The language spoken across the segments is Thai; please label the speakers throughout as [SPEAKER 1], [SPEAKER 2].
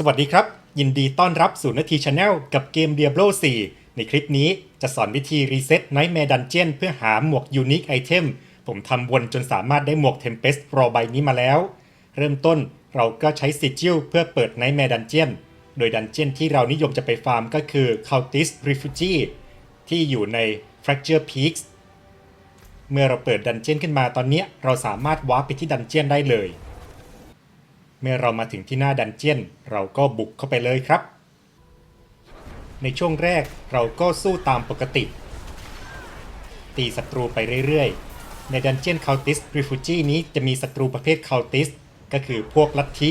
[SPEAKER 1] สวัสดีครับ ยินดีต้อนรับสู่นาทีชาแนลกับเกม Diablo 4 ในคลิปนี้จะสอนวิธีรีเซ็ต Nightmare Dungeon เพื่อหาหมวก Unique Item ผมทำวนจนสามารถได้หมวก Tempest Pro ใบนี้มาแล้ว เริ่มต้นเราก็ใช้ Sigil เพื่อเปิด Nightmare Dungeon โดยดันเจียนที่เรานิยมจะไปฟาร์มก็คือ Cultist Refugee ที่อยู่ใน Fracture Peaks เมื่อเราเปิดดันเจียนขึ้นมาตอนนี้เราสามารถวาร์ปไปที่ดันเจียนได้เลย เมื่อเรามาถึงที่หน้าดันเจียน เราก็บุกเข้าไปเลยครับ ในช่วงแรกเราก็สู้ตามปกติ ตีศัตรูไปเรื่อยๆ ในดันเจียนคา l ติส r ิฟูจีนี้จะมีศัตรูประเภทคา l ติสก็คือพวกลัทธิ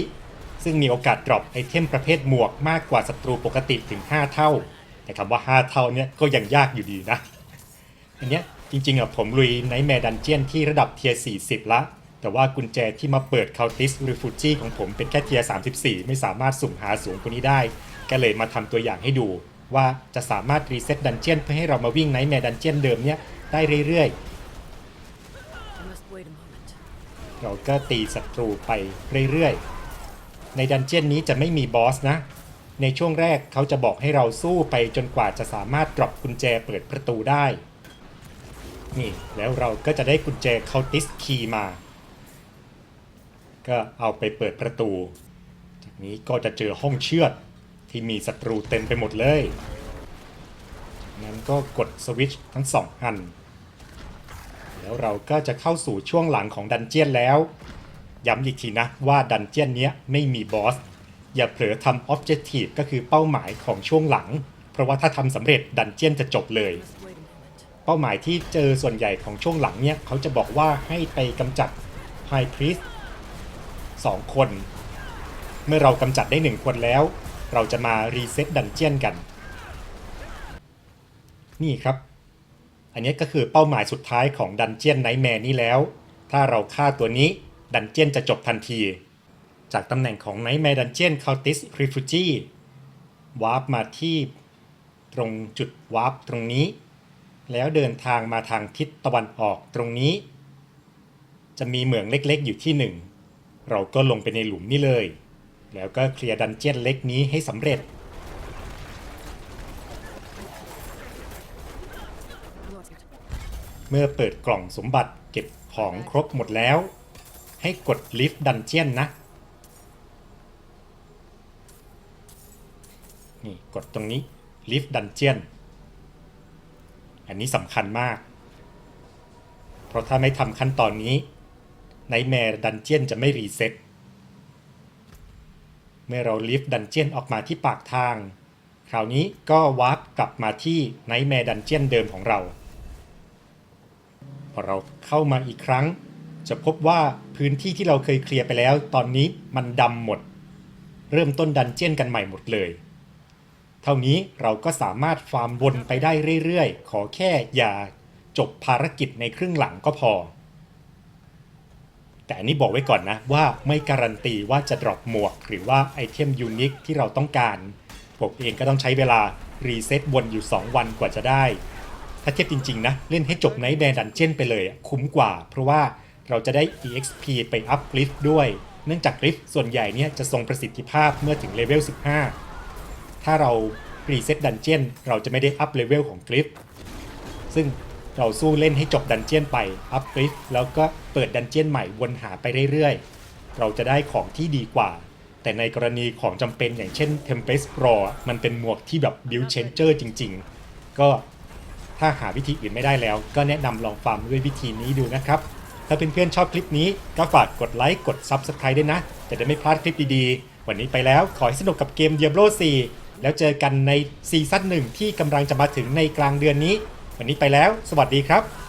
[SPEAKER 1] ซึ่งมีโอกาสดรอปไอเทมประเภทหมวกมากกว่าศัตรูปกติถึง 5 เท่า แต่คำว่า 5 เท่าเนี่ยก็ยังยากอยู่ดีนะ อันเนี้ยจริงๆอะผมลุยไนแมดันเจียนที่ระดับเทียร์40 ละ แต่ว่ากุญแจที่มาเปิดคาติส r ิฟูจีของผมเป็นแค่เทียร์34 ไม่สามารถสุ่มหาสูงกว่านี้ได้ ก็เลยมาทำตัวอย่างให้ดู ว่าจะสามารถรีเซ็ตดันเจียนเพื่อให้เรามาวิ่งไนท์แมร์ดันเจียนเดิมเนี้ยได้เรื่อยๆ เราก็ตีศัตรูไปเรื่อยๆ ในดันเจียนนี้จะไม่มีบอสนะ ในช่วงแรกเขาจะบอกให้เราสู้ไปจนกว่าจะสามารถดรอปกุญแจเปิดประตูได้ นี่แล้วเราก็จะได้กุญแจเคาติสคีย์มา ก็เอาไปเปิดประตู จากนี้ก็จะเจอห้องเชือดที่มีศัตรูเต็มไปหมดเลยจากนั้นก็กดสวิตช์ทั้งสองอัน แล้วเราก็จะเข้าสู่ช่วงหลังของดันเจียนแล้ว ย้ำอีกทีนะว่าดันเจียนเนี้ยไม่มีบอส อย่าเผลอทำออบเจ t ตีฟก็คือเป้าหมายของช่วงหลัง เพราะว่าถ้าทำสำเร็จดันเจียนจะจบเลยเป้าหมายที่เจอส่วนใหญ่ของช่วงหลังเนี่ยเขาจะบอกว่าให้ไปกำจัดไฮพรีส สองคน เมื่อเรากำจัดได้หนึ่งคนแล้ว เราจะมารีเซ็ตดันเจียนกัน นี่ครับ อันนี้ก็คือเป้าหมายสุดท้ายของดันเจียนไนท์แมร์นี้แล้ว ถ้าเราฆ่าตัวนี้ดันเจียนจะจบทันที จากตำแหน่งของไนท์แมร์ดันเจียนคา l ติสริฟูจีวาร์ปมาที่ตรงจุดวาร์ปตรงนี้ แล้วเดินทางมาทางทิศตะวันออกตรงนี้ จะมีเหมืองเล็กๆอยู่ที่หนึ่ง เราก็ลงไปในหลุมนี้เลย แล้วก็เคลียร์ดันเจียนเล็กนี้ให้สำเร็จ เมื่อเปิดกล่องสมบัติเก็บของครบหมดแล้ว ให้กดลิฟต์ดันเจียนนะ นี่กดตรงนี้ลิฟต์ดันเจียน อันนี้สำคัญมาก เพราะถ้าไม่ทำขั้นตอนนี้ ไนแมร์ดันเจียนจะไม่รีเซ็ตเมื่อเราลิฟต์ดันเจียนออกมาที่ปากทาง คราวนี้ก็วาร์ปกลับมาที่ไนแมร์ดันเจียนเดิมของเรา พอเราเข้ามาอีกครั้ง จะพบว่าพื้นที่ที่เราเคยเคลียร์ไปแล้ว ตอนนี้มันดำหมด เริ่มต้นดันเจียนกันใหม่หมดเลย เท่านี้เราก็สามารถฟาร์มวนไปได้เรื่อยๆ ขอแค่อย่าจบภารกิจในครึ่งหลังก็พอ แต่อันนี้บอกไว้ก่อนนะว่าไม่การันตีว่าจะดรอปหมวก หรือว่าไอเทมยูนิคที่เราต้องการ ผมเองก็ต้องใช้เวลารีเซ็ตวนอยู่ 2 วันกว่าจะได้ ถ้าเทียบจริง ๆ นะ เล่นให้จบในแบนดันเจียนไปเลยคุ้มกว่า เพราะว่าเราจะได้ EXP ไปอัพกริฟด้วย เนื่องจากกริฟส่วนใหญ่เนี่ยจะทรงประสิทธิภาพเมื่อถึงเลเวล 15 ถ้าเรารีเซ็ตดันเจียนเราจะไม่ได้อัพเลเวลของกริฟซึ่ง เราสู้เล่นให้จบดันเจียนไปอัพกริฟแล้วก็เปิดดันเจียนใหม่วนหาไปเรื่อยๆ เราจะได้ของที่ดีกว่า แต่ในกรณีของจำเป็นอย่างเช่น Tempest Pro มันเป็นหมวกที่แบบ Build Changer จริงๆ ก็ถ้าหาวิธีอื่นไม่ได้แล้ว ก็แนะนำลองฟาร์มด้วยวิธีนี้ดูนะครับ ถ้าเพื่อนๆชอบคลิปนี้ก็ฝากกดไลค์กด Subscribe ด้วยนะ จะได้ไม่พลาดคลิปดีๆ วันนี้ไปแล้วขอให้สนุกกับเกม Diablo 4แล้วเจอกันในซีซั่นหนึ่งที่กำลังจะมาถึงในกลางเดือนนี้ วันนี้ไปแล้ว สวัสดีครับ